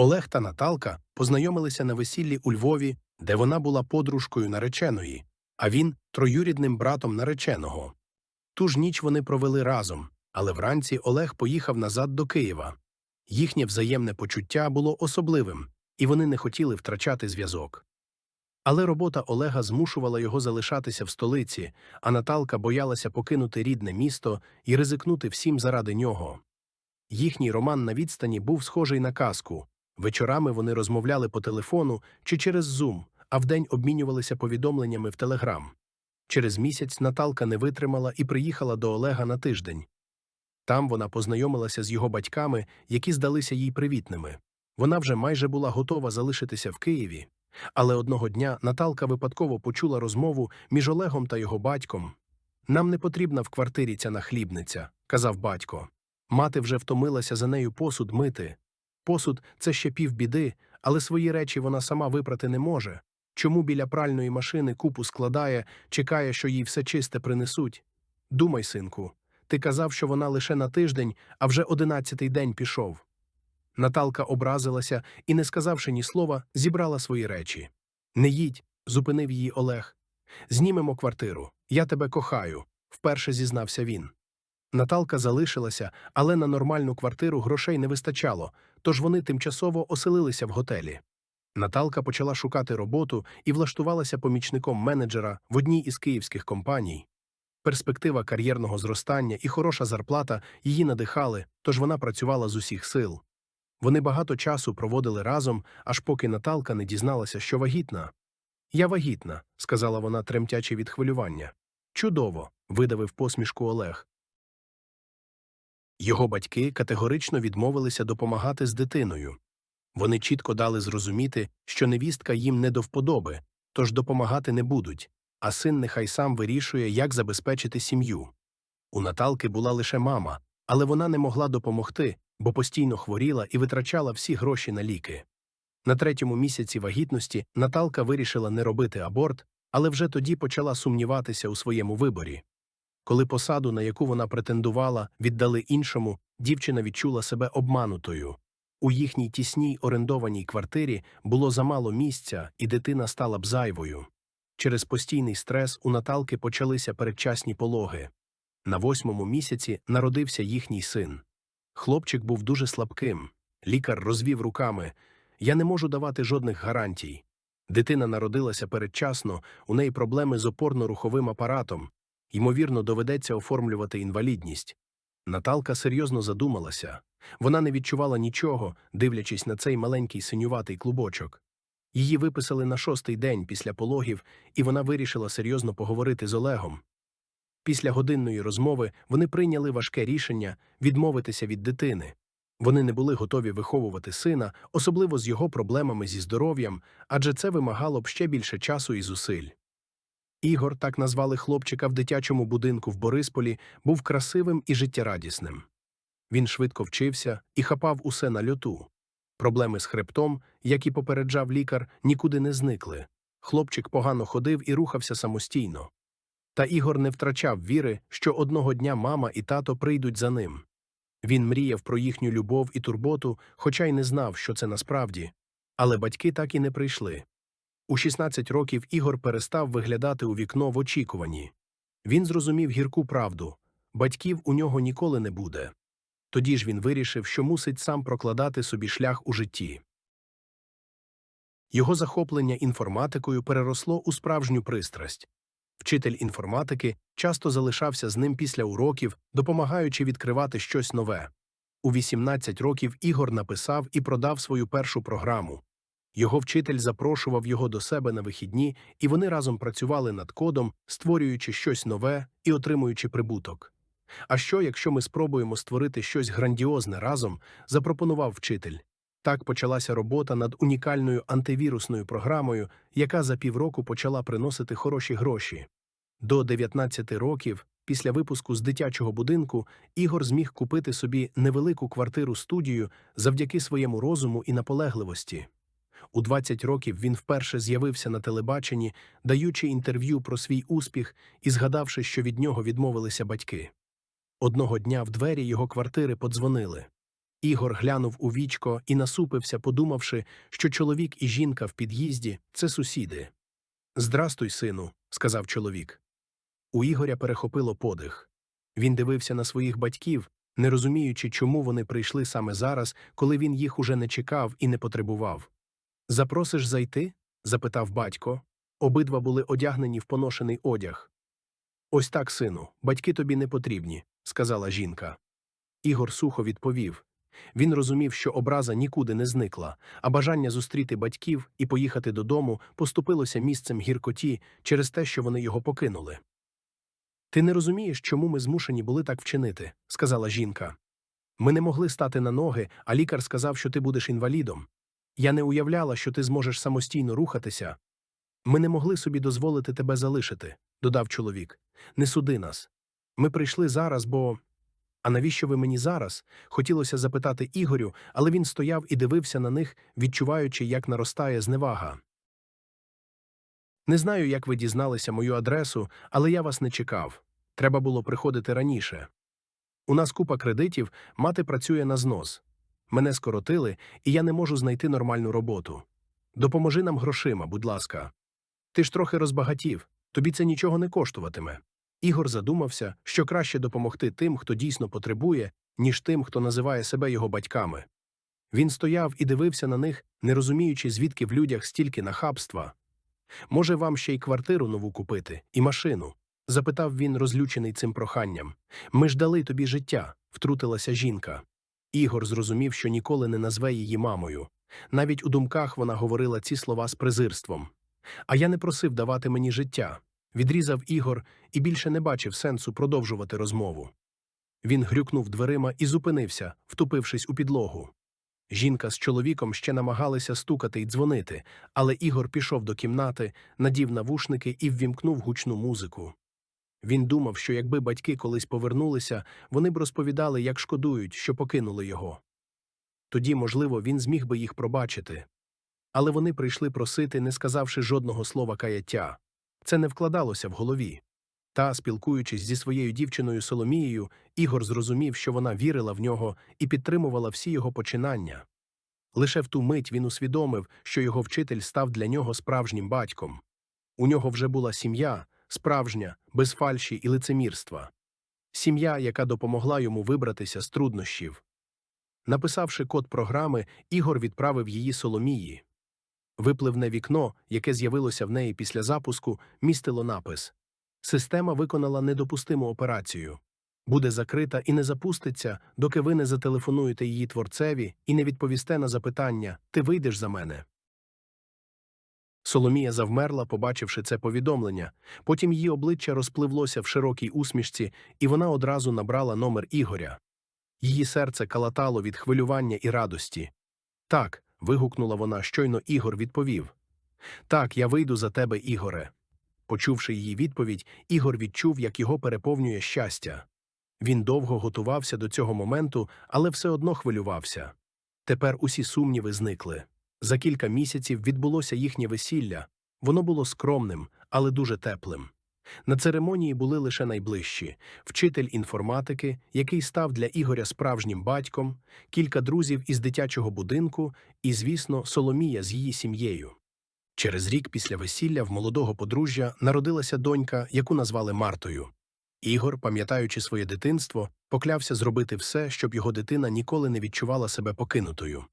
Олег та Наталка познайомилися на весіллі у Львові, де вона була подружкою нареченої, а він троюрідним братом нареченого. Ту ж ніч вони провели разом, але вранці Олег поїхав назад до Києва. Їхнє взаємне почуття було особливим, і вони не хотіли втрачати зв'язок. Але робота Олега змушувала його залишатися в столиці, а Наталка боялася покинути рідне місто і ризикнути всім заради нього. Їхній роман на відстані був схожий на казку. Вечорами вони розмовляли по телефону чи через Zoom, а вдень обмінювалися повідомленнями в Телеграм. Через місяць Наталка не витримала і приїхала до Олега на тиждень. Там вона познайомилася з його батьками, які здалися їй привітними. Вона вже майже була готова залишитися в Києві. Але одного дня Наталка випадково почула розмову між Олегом та його батьком. Нам не потрібна в квартирі ця нахлібниця, казав батько. Мати вже втомилася за нею посуд мити. Посуд це ще півбіди, але свої речі вона сама випрати не може. Чому біля пральної машини купу складає, чекає, що їй все чисте принесуть? Думай, синку, ти казав, що вона лише на тиждень, а вже одинадцятий день пішов. Наталка образилася і, не сказавши ні слова, зібрала свої речі. Не їдь, зупинив її Олег. Знімемо квартиру. Я тебе кохаю, вперше зізнався він. Наталка залишилася, але на нормальну квартиру грошей не вистачало, тож вони тимчасово оселилися в готелі. Наталка почала шукати роботу і влаштувалася помічником менеджера в одній із київських компаній. Перспектива кар'єрного зростання і хороша зарплата її надихали, тож вона працювала з усіх сил. Вони багато часу проводили разом, аж поки Наталка не дізналася, що вагітна. Я вагітна, сказала вона, тремтячи від хвилювання. Чудово, видавив посмішку Олег. Його батьки категорично відмовилися допомагати з дитиною. Вони чітко дали зрозуміти, що невістка їм не до вподоби, тож допомагати не будуть, а син нехай сам вирішує, як забезпечити сім'ю. У Наталки була лише мама, але вона не могла допомогти, бо постійно хворіла і витрачала всі гроші на ліки. На третьому місяці вагітності Наталка вирішила не робити аборт, але вже тоді почала сумніватися у своєму виборі. Коли посаду, на яку вона претендувала, віддали іншому, дівчина відчула себе обманутою. У їхній тісній орендованій квартирі було замало місця, і дитина стала б зайвою. Через постійний стрес у Наталки почалися передчасні пологи. На восьмому місяці народився їхній син. Хлопчик був дуже слабким. Лікар розвів руками Я не можу давати жодних гарантій. Дитина народилася передчасно, у неї проблеми з опорно-руховим апаратом. Ймовірно, доведеться оформлювати інвалідність. Наталка серйозно задумалася. Вона не відчувала нічого, дивлячись на цей маленький синюватий клубочок. Її виписали на шостий день після пологів, і вона вирішила серйозно поговорити з Олегом. Після годинної розмови вони прийняли важке рішення відмовитися від дитини. Вони не були готові виховувати сина, особливо з його проблемами зі здоров'ям, адже це вимагало б ще більше часу і зусиль. Ігор, так назвали хлопчика в дитячому будинку в Борисполі, був красивим і життєрадісним. Він швидко вчився і хапав усе на льоту. Проблеми з хребтом, як і попереджав лікар, нікуди не зникли. Хлопчик погано ходив і рухався самостійно. Та Ігор не втрачав віри, що одного дня мама і тато прийдуть за ним. Він мріяв про їхню любов і турботу, хоча й не знав, що це насправді. Але батьки так і не прийшли. У 16 років Ігор перестав виглядати у вікно в очікуванні. Він зрозумів гірку правду батьків у нього ніколи не буде. Тоді ж він вирішив, що мусить сам прокладати собі шлях у житті. Його захоплення інформатикою переросло у справжню пристрасть. Вчитель інформатики часто залишався з ним після уроків, допомагаючи відкривати щось нове. У 18 років Ігор написав і продав свою першу програму. Його вчитель запрошував його до себе на вихідні, і вони разом працювали над кодом, створюючи щось нове і отримуючи прибуток. А що, якщо ми спробуємо створити щось грандіозне разом, запропонував вчитель. Так почалася робота над унікальною антивірусною програмою, яка за півроку почала приносити хороші гроші. До 19 років, після випуску з дитячого будинку, Ігор зміг купити собі невелику квартиру студію завдяки своєму розуму і наполегливості. У 20 років він вперше з'явився на телебаченні, даючи інтерв'ю про свій успіх і згадавши, що від нього відмовилися батьки. Одного дня в двері його квартири подзвонили. Ігор глянув у вічко і насупився, подумавши, що чоловік і жінка в під'їзді це сусіди. Здрастуй, сину, сказав чоловік. У Ігоря перехопило подих. Він дивився на своїх батьків, не розуміючи, чому вони прийшли саме зараз, коли він їх уже не чекав і не потребував. Запросиш зайти? запитав батько. Обидва були одягнені в поношений одяг. Ось так, сину, батьки тобі не потрібні, сказала жінка. Ігор сухо відповів. Він розумів, що образа нікуди не зникла, а бажання зустріти батьків і поїхати додому поступилося місцем гіркоті через те, що вони його покинули. Ти не розумієш, чому ми змушені були так вчинити, сказала жінка. Ми не могли стати на ноги, а лікар сказав, що ти будеш інвалідом. Я не уявляла, що ти зможеш самостійно рухатися. Ми не могли собі дозволити тебе залишити, додав чоловік. Не суди нас. Ми прийшли зараз, бо. А навіщо ви мені зараз? Хотілося запитати Ігорю, але він стояв і дивився на них, відчуваючи, як наростає зневага. Не знаю, як ви дізналися мою адресу, але я вас не чекав. Треба було приходити раніше. У нас купа кредитів, мати працює на знос. Мене скоротили, і я не можу знайти нормальну роботу. Допоможи нам грошима, будь ласка. Ти ж трохи розбагатів, тобі це нічого не коштуватиме. Ігор задумався, що краще допомогти тим, хто дійсно потребує, ніж тим, хто називає себе його батьками. Він стояв і дивився на них, не розуміючи, звідки в людях стільки нахабства. Може, вам ще й квартиру нову купити, і машину? запитав він, розлючений цим проханням. Ми ж дали тобі життя, втрутилася жінка. Ігор зрозумів, що ніколи не назве її мамою. Навіть у думках вона говорила ці слова з презирством. А я не просив давати мені життя. Відрізав Ігор і більше не бачив сенсу продовжувати розмову. Він грюкнув дверима і зупинився, втупившись у підлогу. Жінка з чоловіком ще намагалися стукати й дзвонити, але Ігор пішов до кімнати, надів навушники і ввімкнув гучну музику. Він думав, що якби батьки колись повернулися, вони б розповідали, як шкодують, що покинули його. Тоді, можливо, він зміг би їх пробачити. Але вони прийшли просити, не сказавши жодного слова каяття. Це не вкладалося в голові. Та, спілкуючись зі своєю дівчиною Соломією, Ігор зрозумів, що вона вірила в нього і підтримувала всі його починання. Лише в ту мить він усвідомив, що його вчитель став для нього справжнім батьком. У нього вже була сім'я, справжня, без фальші і лицемірства. Сім'я, яка допомогла йому вибратися з труднощів. Написавши код програми, Ігор відправив її Соломії. Випливне вікно, яке з'явилося в неї після запуску, містило напис Система виконала недопустиму операцію. Буде закрита і не запуститься, доки ви не зателефонуєте її творцеві і не відповісте на запитання Ти вийдеш за мене. Соломія завмерла, побачивши це повідомлення. Потім її обличчя розпливлося в широкій усмішці, і вона одразу набрала номер Ігоря. Її серце калатало від хвилювання і радості. Так, вигукнула вона, щойно Ігор відповів. Так, я вийду за тебе, Ігоре. Почувши її відповідь, Ігор відчув, як його переповнює щастя. Він довго готувався до цього моменту, але все одно хвилювався. Тепер усі сумніви зникли. За кілька місяців відбулося їхнє весілля. Воно було скромним, але дуже теплим. На церемонії були лише найближчі вчитель інформатики, який став для Ігоря справжнім батьком, кілька друзів із дитячого будинку і, звісно, Соломія з її сім'єю. Через рік після весілля в молодого подружжя народилася донька, яку назвали Мартою. Ігор, пам'ятаючи своє дитинство, поклявся зробити все, щоб його дитина ніколи не відчувала себе покинутою.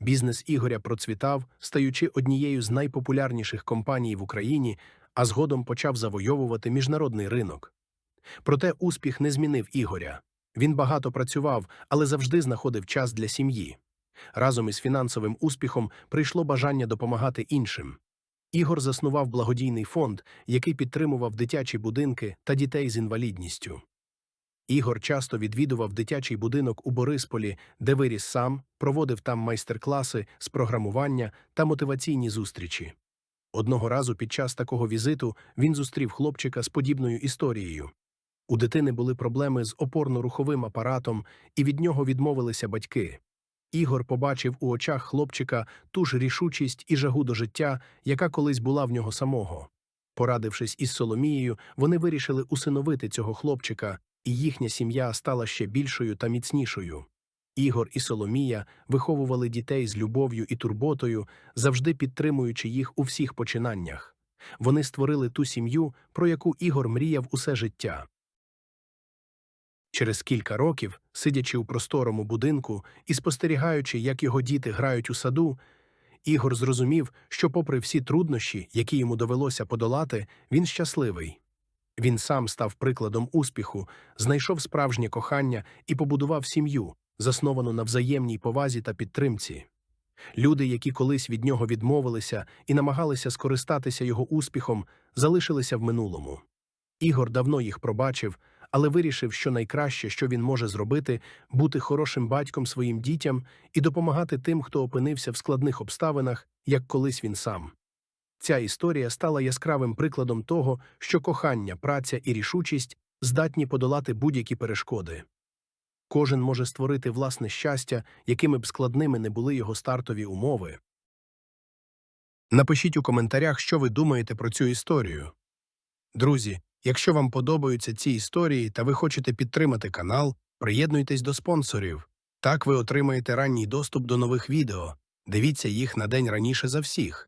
Бізнес Ігоря процвітав, стаючи однією з найпопулярніших компаній в Україні, а згодом почав завойовувати міжнародний ринок. Проте успіх не змінив Ігоря. Він багато працював, але завжди знаходив час для сім'ї. Разом із фінансовим успіхом прийшло бажання допомагати іншим. Ігор заснував благодійний фонд, який підтримував дитячі будинки та дітей з інвалідністю. Ігор часто відвідував дитячий будинок у Борисполі, де виріс сам, проводив там майстер-класи з програмування та мотиваційні зустрічі. Одного разу під час такого візиту він зустрів хлопчика з подібною історією. У дитини були проблеми з опорно-руховим апаратом, і від нього відмовилися батьки. Ігор побачив у очах хлопчика ту ж рішучість і жагу до життя, яка колись була в нього самого. Порадившись із Соломією, вони вирішили усиновити цього хлопчика, і їхня сім'я стала ще більшою та міцнішою. Ігор і Соломія виховували дітей з любов'ю і турботою, завжди підтримуючи їх у всіх починаннях. Вони створили ту сім'ю, про яку Ігор мріяв усе життя. Через кілька років, сидячи у просторому будинку і спостерігаючи, як його діти грають у саду, Ігор зрозумів, що, попри всі труднощі, які йому довелося подолати, він щасливий. Він сам став прикладом успіху, знайшов справжнє кохання і побудував сім'ю, засновану на взаємній повазі та підтримці. Люди, які колись від нього відмовилися і намагалися скористатися його успіхом, залишилися в минулому. Ігор давно їх пробачив, але вирішив, що найкраще, що він може зробити, бути хорошим батьком своїм дітям і допомагати тим, хто опинився в складних обставинах, як колись він сам. Ця історія стала яскравим прикладом того, що кохання, праця і рішучість здатні подолати будь-які перешкоди. Кожен може створити власне щастя, якими б складними не були його стартові умови. Напишіть у коментарях, що ви думаєте про цю історію. Друзі, якщо вам подобаються ці історії та ви хочете підтримати канал, приєднуйтесь до спонсорів. Так ви отримаєте ранній доступ до нових відео. Дивіться їх на день раніше за всіх.